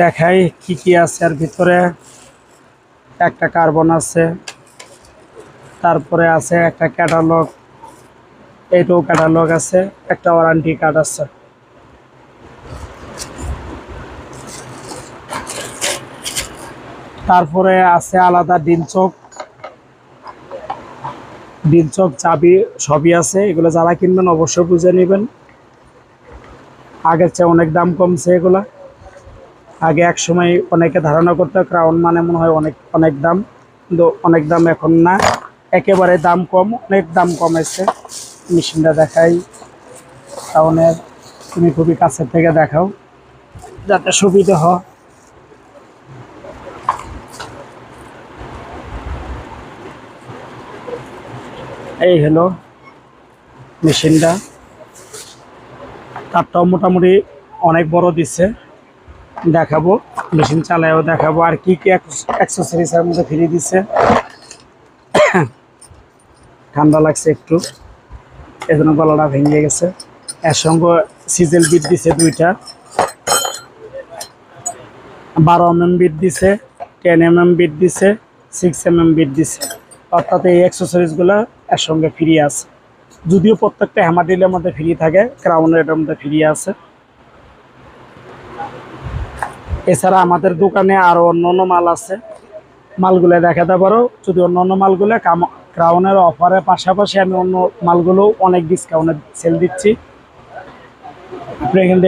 দেখাই কি কি আছে আর ভিতরে। একটা কার্বন আছে, তারপরে আছে একটা ক্যাটালগ এইটাও ক্যাটালগ আছে, একটা ওয়ারান্টি কার্ড আছে। তারপরে আছে আলাদা ডিল চোখ। চোখ, চাবি সবই আছে, এগুলো যারা কিনবেন অবশ্যই বুঝে নেবেন। আগের চেয়ে অনেক দাম কমছে এগুলা। আগে এক সময় অনেকে ধারণা করতো ক্রাউন মানে মনে হয় অনেক অনেক দাম, কিন্তু অনেক দাম এখন না। একেবারে দাম কম, অনেক দাম কমেছে। মেশিনটা দেখাই। ক্রাউনের তুমি খুবই কাছের থেকে দেখাও। যাতে সুবিধা হয়। এই হলো মেশিনটা। তারটাও মোটামুটি অনেক বড় দিচ্ছে। দেখাবো, মেশিন চালায়ও দেখাবো। আর কি কি অ্যাক্সেসরিজের মধ্যে ফ্রি দিচ্ছে? ঠান্ডা লাগছে একটু। এজন্য গলাটা ভেঙে গেছে। এর সঙ্গে সিজেল বিট দিছে দুইটা। বারো এম এম বিট দিছে টেন এম এম বিট দিছে সিক্স এম এম বিট দিছে। অর্থাৎ এই অ্যাক্সেসরিজগুলো এর সঙ্গে ফ্রি আছে। যদিও প্রত্যেকটা হ্যামার ডিলের মধ্যে ফ্রি থাকে ক্রাউনের এটার মধ্যে ফ্রি আছে। এছাড়া আমাদের দোকানে আরও অন্য অন্য মাল আছে। মালগুলো দেখাতে পারো। যদি অন্য অন্য মালগুলো ক্রাউনের অফারের পাশাপাশি আমি অন্য মালগুলো অনেক ডিসকাউন্টে সেল দিচ্ছি। আপনি এখান